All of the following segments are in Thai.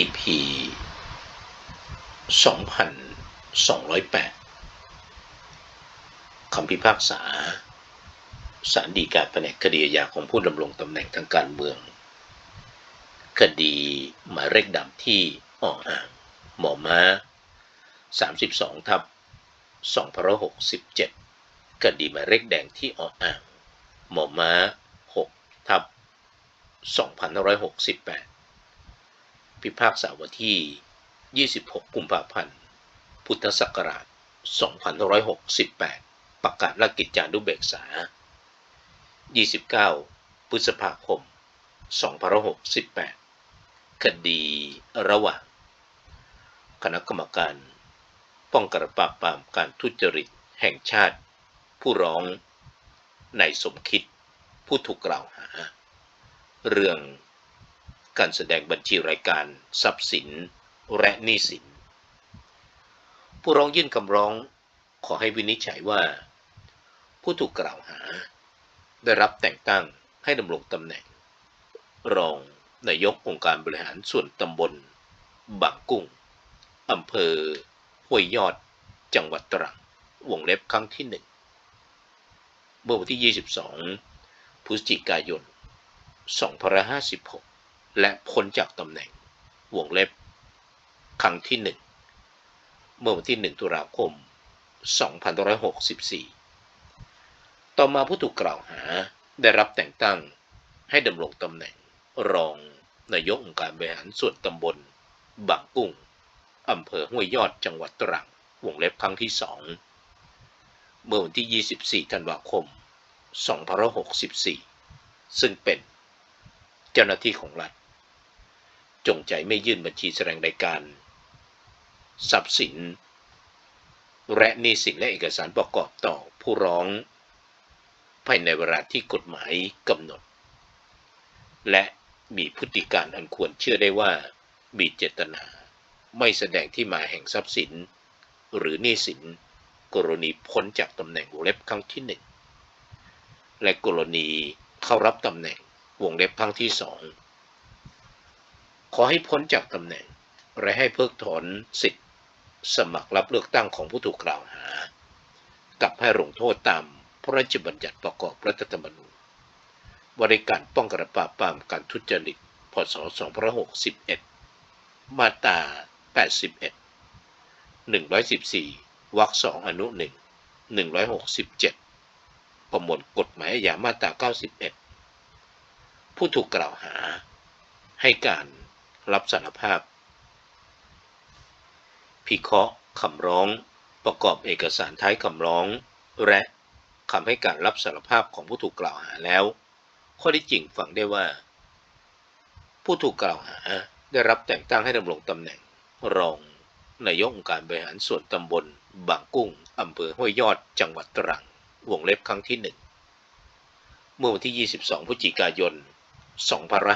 EP 2208 คำพิพากษาสารดีกาแผนกคดีอาญาของผู้ดำรงตำแหน่งทางการเมือง คดีหมายเลขดำที่อ่ออ่างหมอม้า 32 ทับ2567 คดีหมายเลขแดงที่อ่ออ่างหมอม้า 6 ทับ2568 พิพากษาวันที่ 26 กุมภาพันธ์ พุทธศักราช 2568 ประกาศราชกิจจานุเบกษา 29 พฤษภาคม 2568 คดีระหว่าง คณะกรรมการ ป้องกันปราบปรามการทุจริตแห่งชาติ ผู้ร้องในสมคิดผู้ถูกกล่าวหา เรื่อง การแสดงบัญชีรายการ ทรัพย์สิน และหนี้สิน ผู้ร้องยื่นคำร้องขอให้วินิจฉัยว่า ผู้ถูกกล่าวหา ได้รับแต่งตั้งให้ดำรงตำแหน่ง รองนายกองค์การบริหารส่วนตำบล บางกุ้งอำเภอห้วยยอด จังหวัดตรัง วงเล็บครั้งที่หนึ่งเมื่อวันที่ 22 พฤศจิกายน 2556 และพ้นจากตำแหน่งวงเล็บ ครั้งที่หนึ่งเมื่อวันที่ 1 ตุลาคม 2564 ต่อมาผู้ถูกกล่าวหาได้รับแต่งตั้งให้ดำรงตำแหน่งรองนายกองค์การบริหารส่วนตำบลบางกุ้งอำเภอห้วยยอดจังหวัดตรังวงเล็บครั้งที่สองเมื่อวันที่ 24 ธันวาคม 2564 ซึ่งเป็นเจ้าหน้าที่ของรัฐ จงใจไม่ยื่นบัญชีแสดงรายการ ทรัพย์สิน และหนี้สินและเอกสารประกอบต่อผู้ร้อง ภายในเวลาที่กฎหมายกำหนด และมีพฤติการอันควรเชื่อได้ว่ามีเจตนา ไม่แสดงที่มาแห่งทรัพย์สิน หรือหนี้สิน กรณีพ้นจากตำแหน่งวงเล็บครั้งที่หนึ่งและกรณีเข้ารับตำแหน่งวงเล็บครั้งที่สอง ขอให้พ้นจากตำแหน่ง และให้เพิกถอนสิทธิ์สมัครรับเลือกตั้งของผู้ถูกกล่าวหา กับให้ลงโทษตามพระราชบัญญัติประกอบรัฐธรรมนูญบริการป้องกันปราบปรามการทุจริต พศ 2561 มาตรา 81 114 วรรคสองอนุ 1 167 ประมวลกฎหมายอาญามาตรา 91 ผู้ถูกกล่าวหาให้การ รับสารภาพ พิเคราะห์คำร้อง ประกอบเอกสารท้ายคำร้อง และคำให้การรับสารภาพของผู้ถูกกล่าวหาแล้ว ข้อที่จริงฟังได้ว่า ผู้ถูกกล่าวหาได้รับแต่งตั้งให้ดำรงตำแหน่ง รองนายกองค์การบริหารส่วนตำบล บางกุ้งอำเภอห้วยยอด จังหวัดตรัง วงเล็บครั้งที่หนึ่งเมื่อวันที่ 22 พฤศจิกายน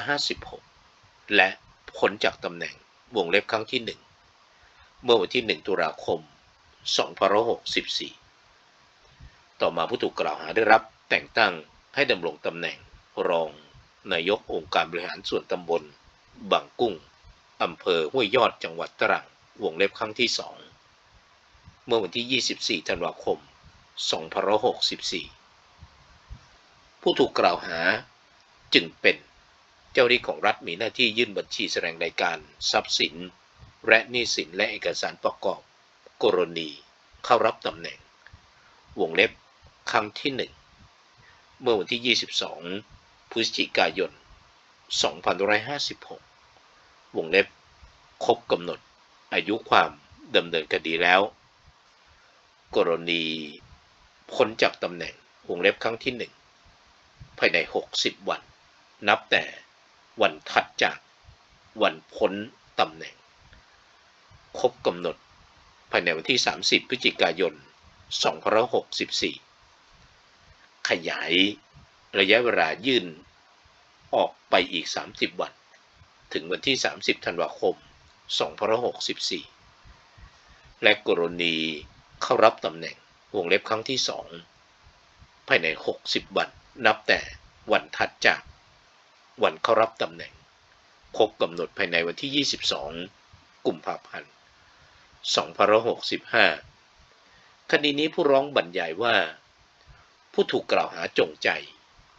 2556 และ พ้นจากตำแหน่งวงเล็บครั้งที่หนึ่งเมื่อวันที่ 1 ตุลาคม 2564 ต่อมาผู้ถูกกล่าวหาได้รับแต่งตั้งให้ดำรงตำแหน่งรองนายกองค์การบริหารส่วนตำบลบางกุ้งอำเภอห้วยยอดจังหวัดตรังวงเล็บครั้งที่สองเมื่อวันที่ 24 ธันวาคม 2564 ผู้ถูกกล่าวหาจึงเป็น จ้าหน้าที่ของรัฐมีหน้าที่ยื่นบัญชีแสดงรายการ ทรัพย์สิน และหนี้สินและเอกสารประกอบ กรณี เข้ารับตำแหน่ง วงเล็บ ครั้งที่หนึ่งเมื่อวันที่ 22 พฤศจิกายน 2556 วงเล็บ ครบกำหนด อายุความดำเนินคดีแล้ว กรณีพ้นจากตำแหน่ง วงเล็บครั้งที่หนึ่งภายใน 60 วัน นับแต่ วันถัดจากวันพ้นตำแหน่ง ครบกำหนดภายในวันที่ 30 พฤศจิกายน 2564 ขยายระยะเวลายื่นออกไปอีก 30 วัน ถึงวันที่ 30 ธันวาคม 2564 และกรณีเข้ารับตำแหน่งวงเล็บครั้งที่ 2 ภายใน 60 วัน นับแต่วันถัดจาก วันเข้ารับตำแหน่ง ครบกำหนดภายในวันที่ 22 กุมภาพันธ์ 2565 คดีนี้ผู้ร้องบรรยายว่า ผู้ถูกกล่าวหาจงใจ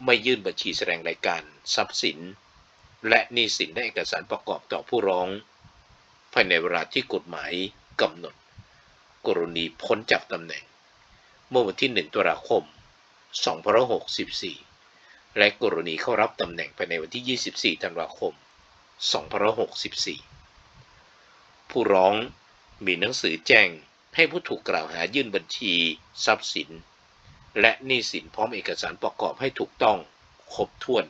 ไม่ยื่นบัญชีแสดงรายการทรัพย์สิน และหนี้สินและเอกสารประกอบต่อผู้ร้อง ภายในเวลาที่กฎหมายกำหนด กรณีพ้นจากตำแหน่ง เมื่อวันที่ 1 ตุลาคม 2564 และกรณีเข้ารับตำแหน่งภายในวันที่ 24 ธันวาคม 2564 ผู้ร้องมีหนังสือแจ้งให้ผู้ถูกกล่าวหายื่นบัญชี ทรัพย์สิน และหนี้สินพร้อมเอกสารประกอบให้ถูกต้องครบถ้วน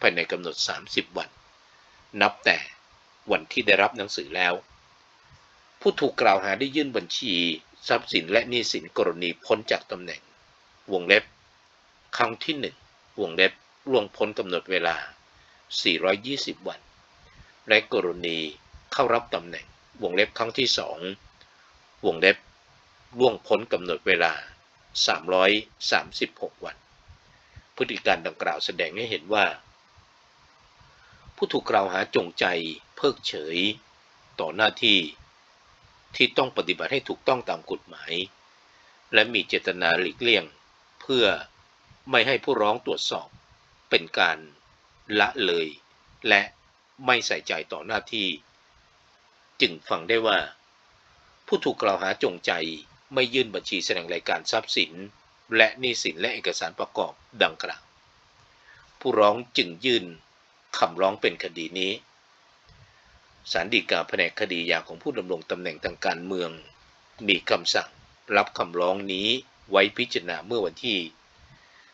ภายในกำหนด 30 วัน นับแต่วันที่ได้รับหนังสือแล้ว ผู้ถูกกล่าวหาได้ยื่นบัญชี ทรัพย์สินและหนี้สินกรณีพ้นจากตำแหน่ง วงเล็บครั้งที่1 วงเล็บล่วงพ้นกำหนดเวลา 420 วัน และกรณีเข้ารับตำแหน่งวงเล็บครั้งที่ 2 วงเล็บล่วงพ้นกำหนดเวลา 336 วัน พฤติการดังกล่าวแสดงให้เห็นว่า ผู้ถูกกล่าวหาจงใจเพิกเฉย ต่อหน้าที่ที่ต้องปฏิบัติให้ถูกต้องตามกฎหมาย และมีเจตนาหลีกเลี่ยง เพื่อ ไม่ให้ผู้ร้องตรวจสอบ เป็นการละเลย และไม่ใส่ใจต่อหน้าที่ จึงฟังได้ว่า ผู้ถูกกล่าวหาจงใจไม่ยื่นบัญชีแสดงรายการทรัพย์สิน และหนี้สินและเอกสารประกอบดังกล่าว ผู้ร้องจึงยื่นคำร้องเป็นคดีนี้ศาลฎีกาแผนกคดียาของผู้ดำรงตำแหน่งทางการเมือง มีคำสั่งรับคำร้องนี้ไว้พิจารณาเมื่อวันที่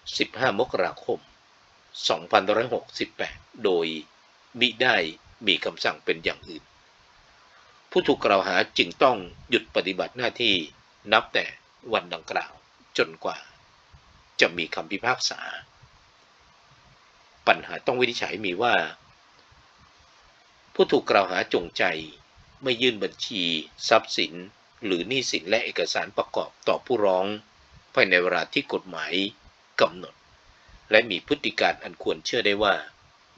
15 มกราคม 2568 โดยมิได้มีคำสั่งเป็นอย่างอื่น ผู้ถูกกล่าวหาจึงต้องหยุดปฏิบัติหน้าที่นับแต่วันดังกล่าวจนกว่า จะมีคำพิพากษา ปัญหาต้องวินิจฉัยมีว่า ผู้ถูกกล่าวหาจงใจไม่ยื่นบัญชี ทรัพย์สิน หรือหนี้สินและเอกสารประกอบต่อผู้ร้อง ภายในเวลาที่กฎหมาย กำหนด และมีพฤติการอันควรเชื่อได้ว่า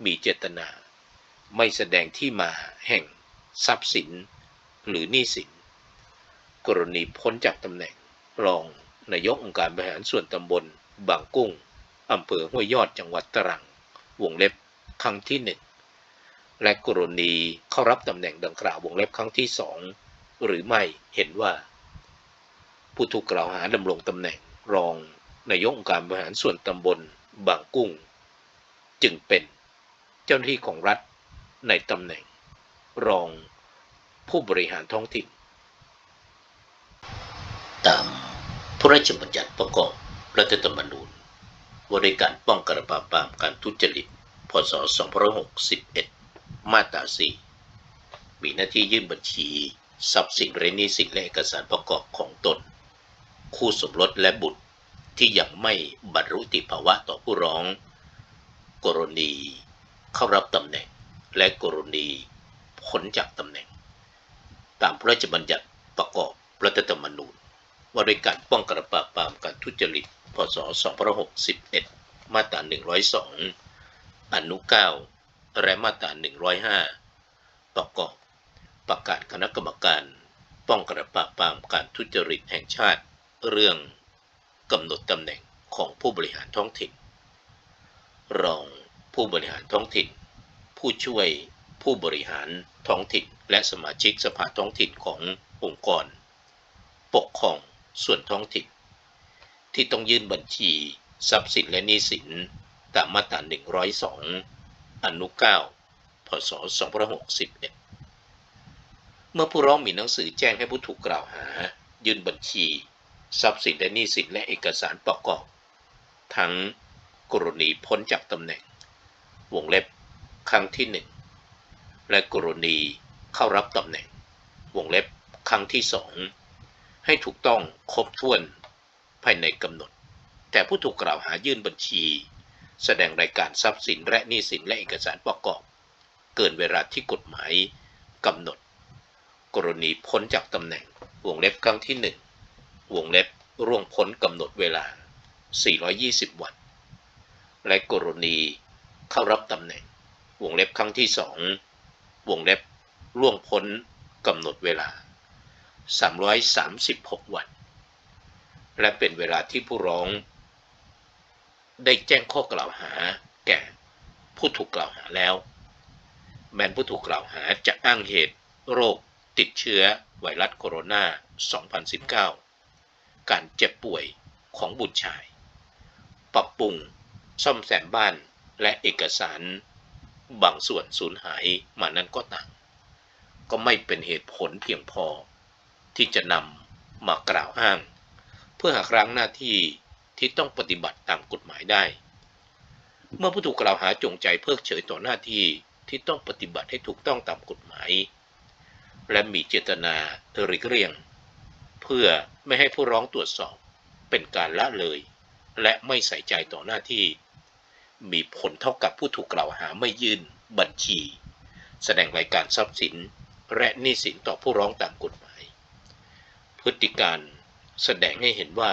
มีเจตนา ไม่แสดงที่มาแห่ง ทรัพย์สิน หรือหนี้สิน กรณีพ้นจากตำแหน่งรองนายกองค์การบริหารส่วนตำบล บางกุ้งอำเภอห้วยยอดจังหวัดตรัง วงเล็บครั้งที่หนึ่งและกรณีเข้ารับตำแหน่งดังกล่าววงเล็บครั้งที่สองหรือไม่เห็นว่า ผู้ถูกกล่าวหาดำรงตำแหน่งรอง นายกองค์การบริหารส่วนตำบลบางกุ้ง จึงเป็นเจ้าหน้าที่ของรัฐในตำแหน่ง รองผู้บริหารท้องถิ่น ตามพระราชบัญญัติประกอบรัฐธรรมนูญว่าด้วยการป้องกันปราบปรามการทุจริต พศ 2561 มาตรา 4 มีหน้าที่ยื่นบัญชีทรัพย์สินเรหนี้สินและเอกสารประกอบของตน คู่สมรสและบุตร ที่ยังไม่บรรลุติภาวะต่อผู้ร้อง กรณีเข้ารับตำแหน่ง และกรณีพ้นจากตำแหน่ง ตามพระราชบัญญัติประกอบรัฐธรรมนูญ ว่าด้วยการป้องกันปราบปรามการทุจริต พศ 2561 มาตรา 102 อนุ 9 และมาตรา 105 ประกอบประกาศคณะกรรมการ ป้องกันปราบปรามการทุจริตแห่งชาติ เรื่อง กำหนดตำแหน่งของผู้บริหารท้องถิ่น รองผู้บริหารท้องถิ่น ผู้ช่วยผู้บริหารท้องถิ่น และสมาชิกสภาท้องถิ่นขององค์กร ปกครองส่วนท้องถิ่น ที่ต้องยื่นบัญชีทรัพย์สินและหนี้สินตามมาตรา 102 อนุ 9 พศ 2561 เมื่อผู้ร้องมีหนังสือแจ้งให้ผู้ถูกกล่าวหา ยื่นบัญชี ทรัพย์สินและหนี้สินและเอกสารประกอบ ทั้งกรณีพ้นจากตำแหน่ง วงเล็บครั้งที่ 1 และกรณีเข้ารับตำแหน่ง วงเล็บครั้งที่ 2 ให้ถูกต้องครบถ้วนภายในกำหนด แต่ผู้ถูกกล่าวหายื่นบัญชี แสดงรายการทรัพย์สินและหนี้สินและเอกสารประกอบ เกินเวลาที่กฎหมายกำหนด กรณีพ้นจากตำแหน่ง วงเล็บครั้งที่ 1 วงเล็บร่วงพ้นกำหนดเวลา 420 วัน และกรณีเข้ารับตำแหน่ง วงเล็บครั้งที่วงเล็บล่วงพ้นกำหนดเวลา 336 วัน และเป็นเวลาที่ผู้ร้อง ได้แจ้งข้อกล่าวหาแก่ผู้ถูกกล่าวหาแล้ว แม้นผู้ถูกกล่าวหาจะอ้างเหตุโรคติดเชื้อไวรัสโคโรนา 2019 การเจ็บป่วยของบุตรชาย ปรับปรุงซ่อมแซมบ้านและเอกสารบางส่วนสูญหายมานั้นก็ต่าง ก็ไม่เป็นเหตุผลเพียงพอ ที่จะนำมากล่าวอ้าง เพื่อหักล้างหน้าที่ที่ต้องปฏิบัติตามกฎหมายได้ เมื่อผู้ถูกกล่าวหาจงใจเพิกเฉยต่อหน้าที่ที่ต้องปฏิบัติให้ถูกต้องตามกฎหมาย และมีเจตนาหลีกเลี่ยง เพื่อไม่ให้ผู้ร้องตรวจสอบเป็นการละเลย และไม่ใส่ใจต่อหน้าที่ มีผลเท่ากับผู้ถูกกล่าวหาไม่ยื่น บัญชี แสดงรายการทรัพย์สิน และหนี้สินต่อผู้ร้องตามกฎหมาย พฤติการแสดงให้เห็นว่า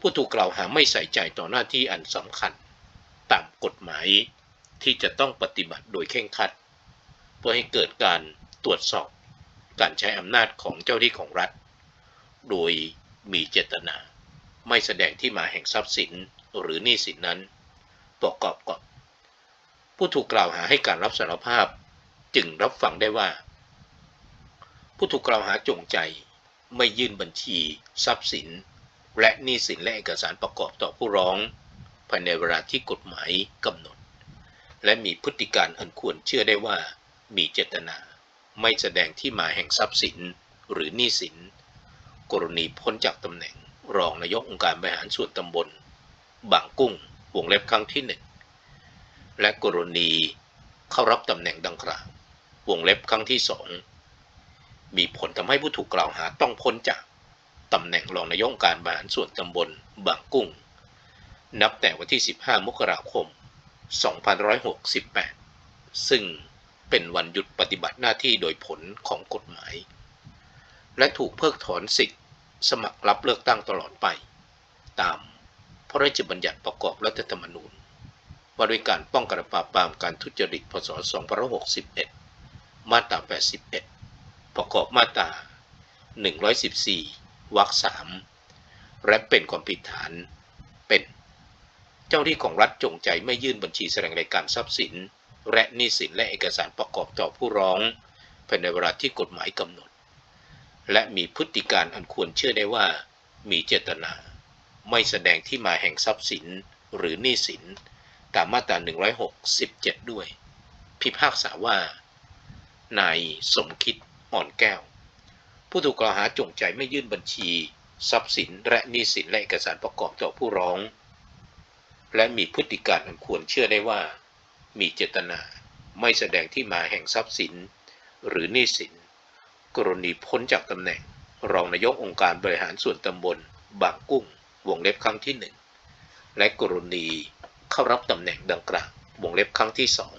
ผู้ถูกกล่าวหาไม่ใส่ใจต่อหน้าที่อันสำคัญ ตามกฎหมายที่จะต้องปฏิบัติโดยเข่งครัด เพื่อให้เกิดการตรวจสอบการใช้อำนาจของเจ้าที่ของรัฐ โดยมีเจตนา ไม่แสดงที่มาแห่งทรัพย์สินหรือหนี้สินนั้น ประกอบกับผู้ถูกกล่าวหาให้การรับสารภาพจึงรับฟังได้ว่า ผู้ถูกกล่าวหาจงใจไม่ยื่นบัญชีทรัพย์สิน และหนี้สินและเอกสารประกอบต่อผู้ร้องภายในเวลาที่กฎหมายกำหนด และมีพฤติการอันควรเชื่อได้ว่ามีเจตนา ไม่แสดงที่มาแห่งทรัพย์สินหรือหนี้สิน กรณีพ้นจากตำแหน่ง รองนายกองค์การบริหารส่วนตำบล บางกุ้งวงเล็บครั้งที่หนึ่งและกรณีเข้ารับตำแหน่งดังกล่าววงเล็บครั้งที่สองมีผลทำให้ผู้ถูกกล่าวหาต้องพ้นจากตำแหน่งรองนายกองค์การบริหารส่วนตำบลบางกุ้ง นับแต่วันที่ 15 มกราคม 2568 ซึ่งเป็นวันหยุดปฏิบัติหน้าที่โดยผลของกฎหมาย และถูกเพิกถอนสิทธิ์ สมัครรับเลือกตั้งตลอดไป ตามพระราชบัญญัติประกอบรัฐธรรมนูญว่าด้วยการป้องกันปราบปรามการทุจริตพศ2561 มาตรา 81 ประกอบมาตรา 114 วรรค 3 และเป็นความผิดฐานเป็น เจ้าที่ของรัฐจงใจไม่ยื่นบัญชีแสดงรายการทรัพย์สิน และหนี้สินและเอกสารประกอบต่อผู้ร้องภายในเวลาที่กฎหมายกำหนด และมีพฤติการอันควรเชื่อได้ว่า มีเจตนา ไม่แสดงที่มาแห่งทรัพย์สินหรือหนี้สิน ตามมาตรา 167 ด้วย พิพากษาว่า นายสมคิดอ่อนแก้ว ผู้ถูกกล่าวหาจงใจไม่ยื่นบัญชี ทรัพย์สินและหนี้สินและเอกสารประกอบต่อผู้ร้อง และมีพฤติการอันควรเชื่อได้ว่า มีเจตนา ไม่แสดงที่มาแห่งทรัพย์สิน หรือหนี้สิน กรณีพ้นจากตำแหน่ง รองนายกองค์การบริหารส่วนตำบล บางกุ้ง วงเล็บครั้งที่หนึ่งและกรณีเข้ารับตำแหน่งดังกล่าววงเล็บครั้งที่สอง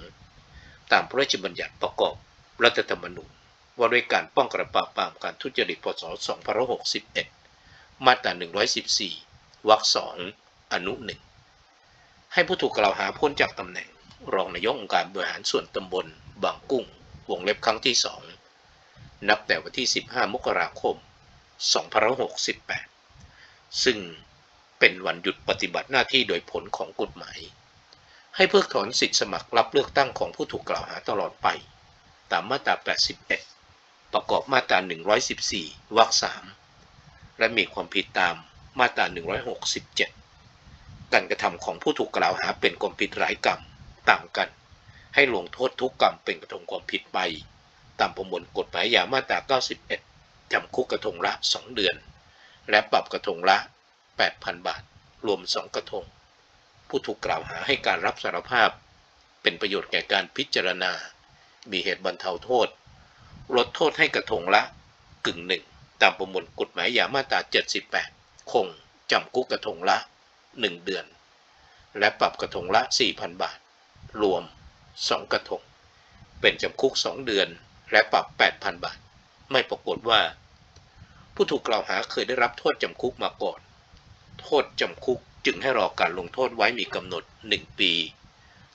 ตามพระราชบัญญัติประกอบรัฐธรรมนูญว่าด้วยการป้องกันปราบปรามการทุจริตพศ2561 มาตรา 114 วรรคสองอนุหนึ่งให้ผู้ถูกกล่าวหาพ้นจากตำแหน่ง รองนายกองค์การบริหารส่วนตำบล บางกุ้ง วงเล็บครั้งที่สอง นับแต่วันที่ 15 มกราคม 2568 ซึ่งเป็นวันหยุดปฏิบัติหน้าที่โดยผลของกฎหมาย ให้เพิกถอนสิทธิสมัครรับเลือกตั้งของผู้ถูกกล่าวหาตลอดไป ตามมาตรา 81 ประกอบมาตรา 114 วรรค 3 และมีความผิดตามมาตรา 167 การกระทำของผู้ถูกกล่าวหาเป็นความผิดหลายกรรมต่างกัน ให้ลงโทษทุกกรรมเป็นกระทงความผิดไป ตามประมวลกฎหมายยามาตรา 91 จำคุกกระทงละ 2 เดือน และปรับกระทงละ 8,000 บาท รวม 2 กระทง ผู้ถูกกล่าวหาให้การรับสารภาพ เป็นประโยชน์แก่การพิจารณา มีเหตุบรรเทาโทษ ลดโทษให้กระทงละกึ่งหนึ่งตามประมวลกฎหมายยามาตรา 78 คงจำคุกกระทงละ 1 เดือน และปรับกระทงละ 4,000 บาท รวม 2 กระทง เป็นจำคุก 2 เดือน และปรับ 8,000 บาท ไม่ปรากฏว่า ผู้ถูกกล่าวหาเคยได้รับโทษจำคุกมาก่อน โทษจำคุกจึงให้รอการลงโทษไว้มีกำหนด 1 ปี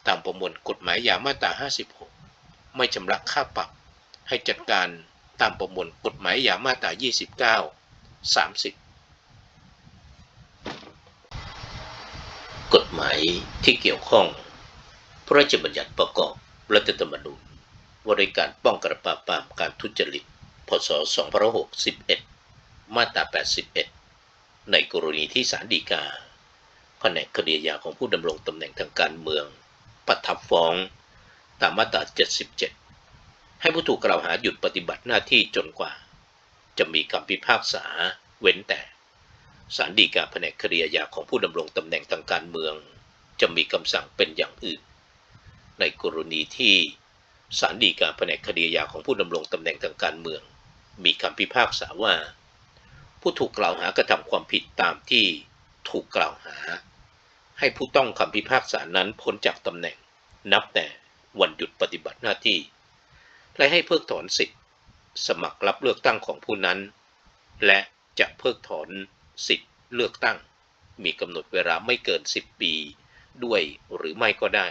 ตามประมวลกฎหมายยามาตรา 56 ไม่ชำระค่าปรับ ให้จัดการตามประมวลกฎหมายยามาตรา 29 30 กฎหมายที่เกี่ยวข้อง พระราชบัญญัติประกอบรัฐธรรมนูญ ว่าด้วยการป้องกันปราบปรามการทุจริต พศ 2561 มาตรา 81 ในกรณีที่ศาลฎีกาแผนกคดีอาของผู้ดำรงตำแหน่งทางการเมืองประทับฟ้อง ตามมาตรา 77 ให้ผู้ถูกกล่าวหาหยุดปฏิบัติหน้าที่จนกว่า จะมีคำพิพากษาเว้นแต่ศาลฎีกาแผนกคดีอาญาของผู้ดำรงตำแหน่งทางการเมือง จะมีคำสั่งเป็นอย่างอื่น ในกรณีที่ ศาลฎีกาแผนกคดีอาญาของผู้ดำรงตำแหน่งทางการเมือง มีคำพิพากษาว่า ผู้ถูกกล่าวหากระทำความผิดตามที่ถูกกล่าวหา ให้ผู้ต้องคำพิพากษานั้นพ้นจากตำแหน่ง นับแต่วันหยุดปฏิบัติหน้าที่ และให้เพิกถอนสิทธิ์ สมัครรับเลือกตั้งของผู้นั้น และจะเพิกถอนสิทธิ์เลือกตั้ง มีกำหนดเวลาไม่เกิน 10 ปี ด้วยหรือไม่ก็ได้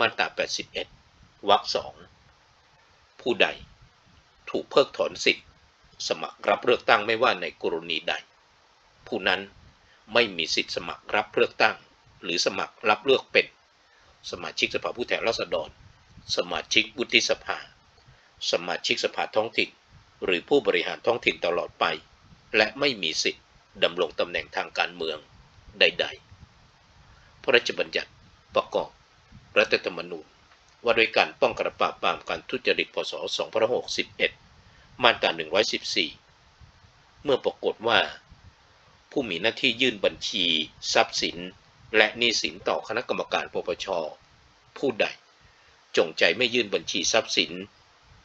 มาตรา 81 วรรคสอง ผู้ใด ถูกเพิกถอนสิทธิ์ สมัครรับเลือกตั้งไม่ว่าในกรณีใด ผู้นั้นไม่มีสิทธิ์สมัครรับเลือกตั้ง หรือสมัครรับเลือกเป็น สมาชิกสภาผู้แทนราษฎร สมาชิกวุฒิสภา สมาชิกสภาท้องถิ่น หรือผู้บริหารท้องถิ่นตลอดไป และไม่มีสิทธิ์ดำรงตำแหน่งทางการเมืองใด ๆ พระราชบัญญัติประกอบรัฐธรรมนูญ ว่าด้วยการป้องกันปราบปรามการทุจริตพศ 2561 มาตรา 114 เมื่อปรากฏว่า ผู้มีหน้าที่ยื่นบัญชี ทรัพย์สิน และหนี้สินต่อคณะกรรมการปปช ผู้ใด จงใจไม่ยื่นบัญชีทรัพย์สิน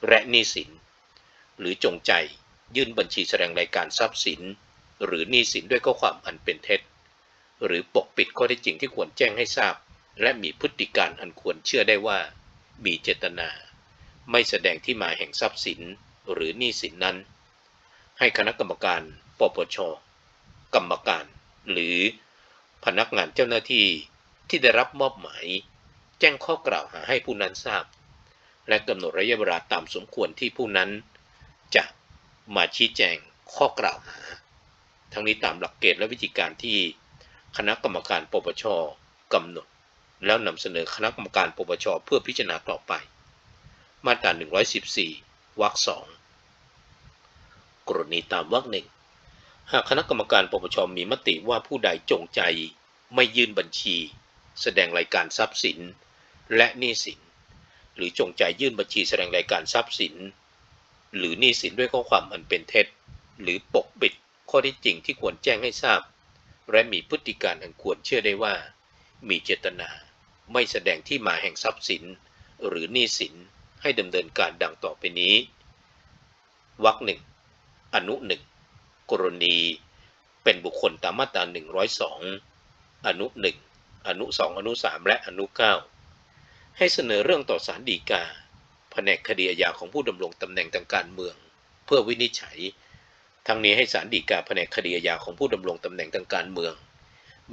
และหนี้สิน หรือจงใจยื่นบัญชีแสดงรายการทรัพย์สิน หรือหนี้สินด้วยข้อความอันเป็นเท็จ หรือปกปิดข้อเท็จจริงที่ควรแจ้งให้ทราบ และมีพฤติการอันควรเชื่อได้ว่า มีเจตนา ไม่แสดงที่มาแห่งทรัพย์สินหรือหนี้สินนั้น ให้คณะกรรมการปปช กรรมการ หรือพนักงานเจ้าหน้าที่ที่ได้รับมอบหมาย แจ้งข้อกล่าวหาให้ผู้นั้นทราบ และกำหนดระยะเวลาตามสมควรที่ผู้นั้น จะมาชี้แจงข้อกล่าวหา ทั้งนี้ตามหลักเกณฑ์และวิธีการที่คณะกรรมการปปชกำหนด แล้วนำเสนอคณะกรรมการปปชเพื่อพิจารณาต่อไป มาตรา 114 วรรคสองกรณีตามวรรคหนึ่งหากคณะกรรมการปปชมีมติว่าผู้ใดจงใจไม่ยื่นบัญชี แสดงรายการทรัพย์สิน และหนี้สิน หรือจงใจยื่นบัญชีแสดงรายการทรัพย์สิน หรือหนี้สินด้วยข้อความอันเป็นเท็จ หรือปกปิดข้อเท็จจริงที่ควรแจ้งให้ทราบ และมีพฤติการอันควรเชื่อได้ว่า มีเจตนา ไม่แสดงที่มาแห่งทรัพย์สิน หรือหนี้สินให้ดำเนินการดังต่อไปนี้ วรรคหนึ่งอนุหนึ่งกรณี เป็นบุคคลตามมาตรา 102 อนุ1อนุ2อนุ3และอนุ9ให้เสนอเรื่องต่อศาลฎีกาแผนกคดีอาญาของผู้ดำรงตำแหน่งทางการเมือง เพื่อวินิจฉัย ทั้งนี้ให้ศาลฎีกาแผนกคดีอาญาของผู้ดำรงตำแหน่งทางการเมือง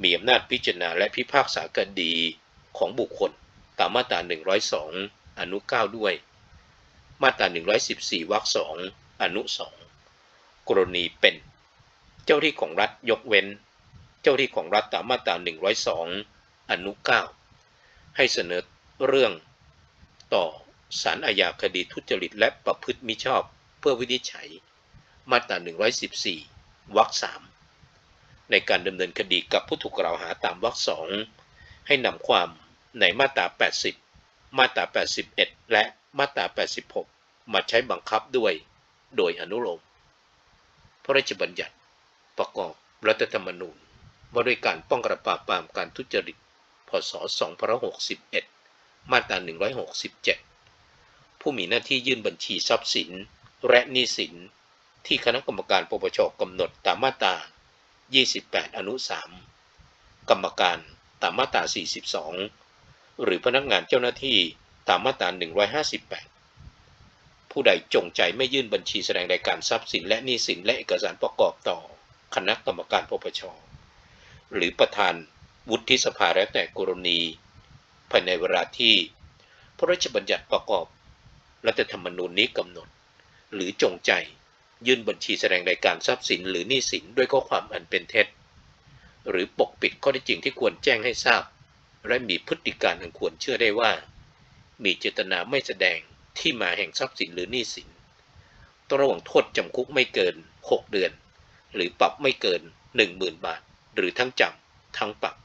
มีอำนาจพิจารณาและพิพากษาคดี ของบุคคลตามมาตรา 102 อนุ 9 ด้วย มาตรา 114 วรรค 2 อนุ 2 กรณีเป็น เจ้าที่ของรัฐยกเว้น เจ้าที่ของรัฐตามมาตรา 102 อนุ 9 ให้เสนอเรื่องต่อศาลอาญาคดีทุจริตและประพฤติมิชอบเพื่อวินิจฉัย มาตรา 114 วรรค 3 ในการดำเนินคดีกับผู้ถูกกล่าวหาตามวรรค 2 ให้นำความ ในมาตรา 80 มาตรา 81 และมาตรา 86 มาใช้บังคับด้วย โดยอนุโลมพระราชบัญญัติประกอบรัฐธรรมนูญว่าด้วยการป้องกันปราบปรามการทุจริต พศ 2561 มาตรา 167 ผู้มีหน้าที่ยื่นบัญชีทรัพย์สิน และหนี้สิน ที่คณะกรรมการปปชกำหนดตามมาตรา 28 อนุ 3 กรรมการตามมาตรา 42 หรือพนักงานเจ้าหน้าที่ตามมาตรา 158 ผู้ใดจงใจไม่ยื่นบัญชีแสดงรายการทรัพย์สินและหนี้สินและเอกสารประกอบต่อคณะกรรมการปปช หรือประธานวุฒิสภาแล้วแต่กรณี ภายในเวลาที่ พระราชบัญญัติประกอบรัฐธรรมนูญนี้กำหนด หรือจงใจยื่นบัญชีแสดงรายการทรัพย์สินหรือหนี้สินด้วยข้อความอันเป็นเท็จ หรือปกปิดข้อเท็จจริงที่ควรแจ้งให้ทราบ และมีพฤติการอันควรเชื่อได้ว่า มีเจตนาไม่แสดงที่มาแห่งทรัพย์สินหรือหนี้สินต้องระวังโทษจำคุกไม่เกิน 6 เดือน หรือปรับไม่เกิน 10,000 บาท หรือทั้งจำทั้งปรับ